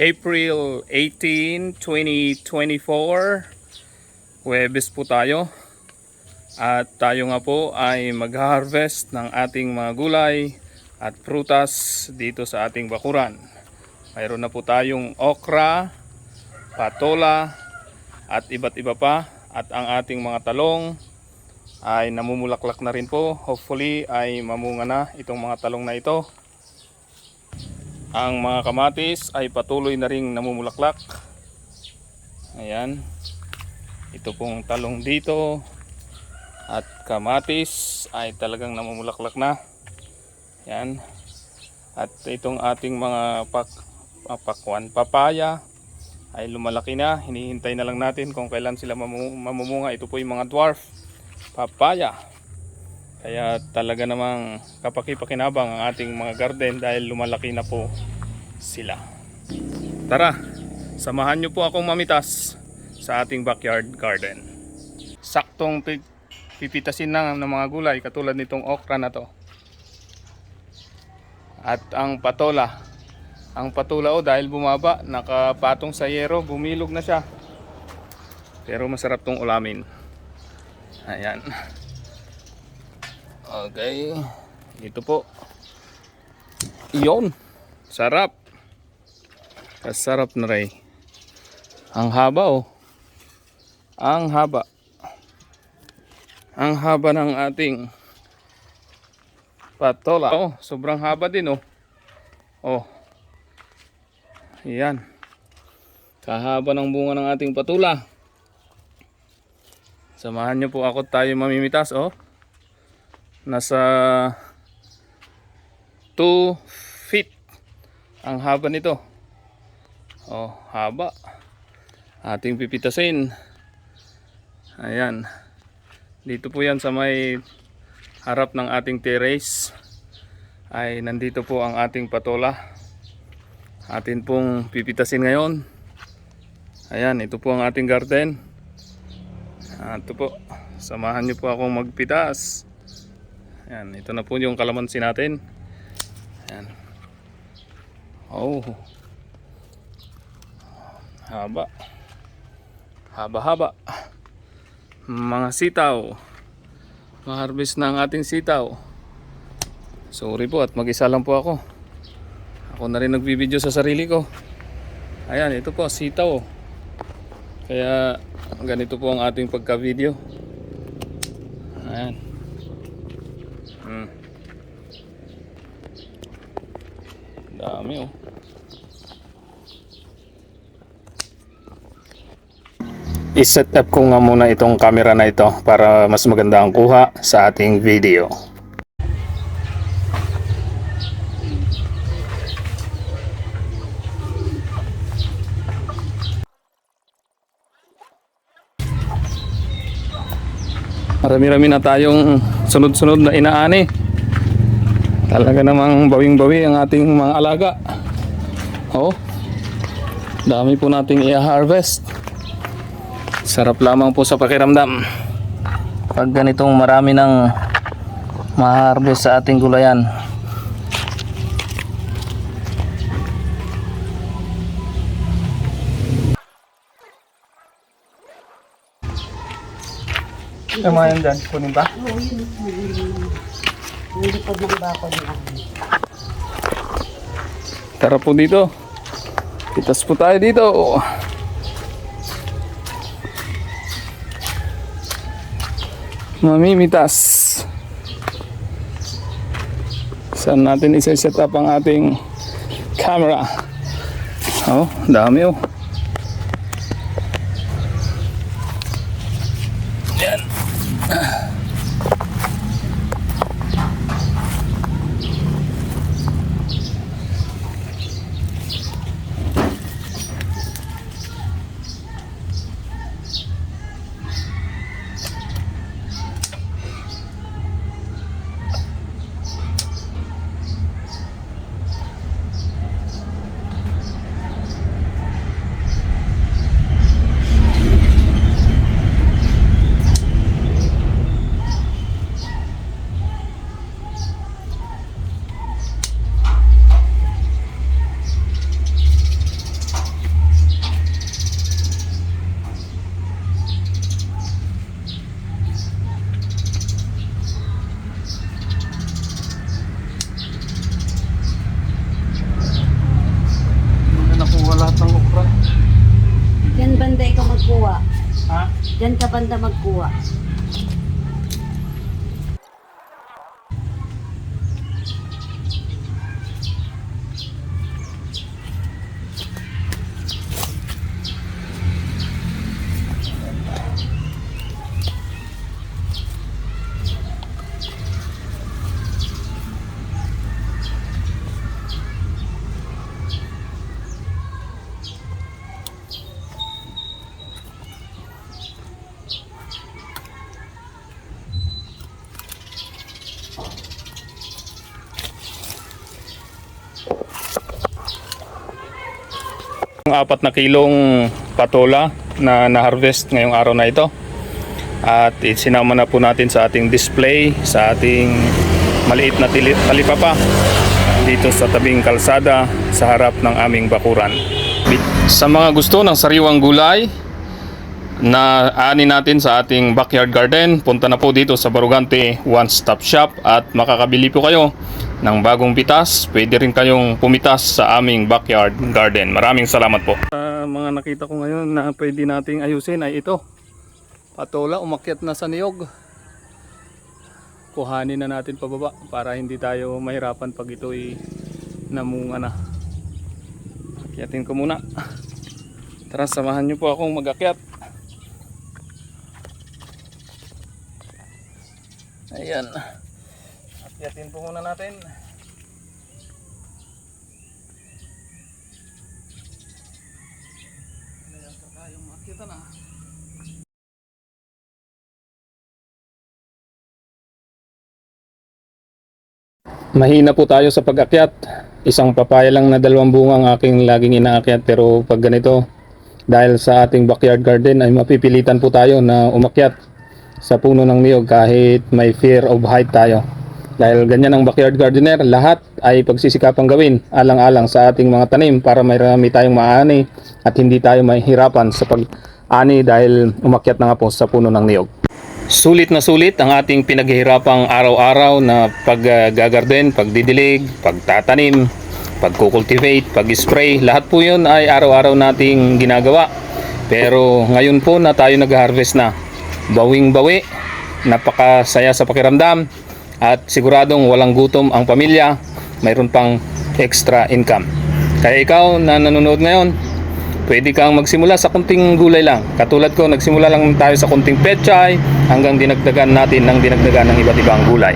April 18, 2024. Webes po tayo. At tayo nga po ay mag-harvest ng ating mga gulay at prutas dito sa ating bakuran. Mayroon na po tayong okra, patola, at iba't iba pa. At ang ating mga talong ay namumulaklak na rin po. Hopefully ay mamunga na itong mga talong na ito. Ang mga kamatis ay patuloy na ring namumulaklak. Ayan. Ito pong talong dito. At kamatis ay talagang namumulaklak na. Ayan. At itong ating mga pak ah, pakwan papaya ay lumalaki na. Hinihintay na lang natin kung kailan sila mamu- mamumunga. Ito po yung mga dwarf papaya. Kaya talaga namang kapaki-pakinabang ang ating mga garden dahil lumalaki na po sila. Tara, samahan niyo po akong mamitas sa ating backyard garden. Saktong pi- pipitasin na ng mga gulay katulad nitong okra na to. At ang patola. Ang patola o dahil bumaba, nakapatong sa yero, bumilog na siya. Pero masarap tong ulamin. Ayan. Okay. Ito po. Iyon. Sarap. Kasarap na rin. Ang haba oh. Ang haba. Ang haba ng ating patola. Oh, sobrang haba din oh. Oh. Yan. Kahaba ng bunga ng ating patula. Samahan niyo po ako tayo mamimitas oh nasa 2 feet ang haba nito. Oh haba. Ating pipitasin. Ayan. Dito po yan sa may harap ng ating terrace. Ay nandito po ang ating patola. Atin pong pipitasin ngayon. Ayan ito po ang ating garden. Ito po samahan niyo po akong magpitas Ayan, ito na po yung kalamansi natin. Ayan. Oh. Haba. Haba-haba. Mga sitaw. Ma-harvest na ang ating sitaw. Sorry po at mag-isa lang po ako. Ako na rin nagbibideo sa sarili ko. Ayan, ito po, sitaw. Kaya ganito po ang ating pagka-video. Ayan. Dami oh. I-set up ko nga muna itong camera na ito para mas maganda ang kuha sa ating video. Marami-rami na tayong sunod-sunod na inaani. Talaga namang bawing-bawi ang ating mga alaga. Oh. Dami po nating i-harvest. Sarap lamang po sa pakiramdam. Pag ganitong marami ng ma-harvest sa ating gulayan. Tama yan dyan, kunin ba? Hindi pa din ba ako niya? Tara po dito. Pitas po tayo dito. Mamimitas. Saan natin isa-set up ang ating camera? Oh, dami oh. Yan. Banda magkuha. Ang apat na kilong patola na na-harvest ngayong araw na ito. At isinama na po natin sa ating display, sa ating maliit na talipapa dito sa tabing kalsada sa harap ng aming bakuran. Sa mga gusto ng sariwang gulay na ani natin sa ating backyard garden, punta na po dito sa Barugante One Stop Shop at makakabili po kayo ng bagong pitas. Pwede rin kayong pumitas sa aming backyard garden. Maraming salamat po. Sa mga nakita ko ngayon na pwede nating ayusin ay ito. Patola, umakyat na sa niyog. Kuhanin na natin pababa para hindi tayo mahirapan pag ito'y namunga na. Akyatin ko muna. Tara, samahan niyo po akong mag-akyat. Ayan. Akyatin po muna natin. Makita na. Mahina po tayo sa pag-akyat. Isang papaya lang na dalawang bunga ang aking laging inaakyat pero pag ganito dahil sa ating backyard garden ay mapipilitan po tayo na umakyat sa puno ng niyog kahit may fear of height tayo. Dahil ganyan ang backyard gardener, lahat ay pagsisikapang gawin alang-alang sa ating mga tanim para marami tayong maani at hindi tayo mahirapan sa pag-ani dahil umakyat na nga po sa puno ng niyog. Sulit na sulit ang ating pinaghihirapang araw-araw na pag-gagarden, pagdidilig, pagtatanim, pagkukultivate, pag-spray. Lahat po yun ay araw-araw nating ginagawa. Pero ngayon po na tayo nag-harvest na, bawing-bawi, napakasaya sa pakiramdam at siguradong walang gutom ang pamilya, mayroon pang extra income. Kaya ikaw na nanonood ngayon, pwede kang magsimula sa kunting gulay lang. Katulad ko, nagsimula lang tayo sa kunting pechay hanggang dinagdagan natin ng dinagdagan ng iba't ibang gulay.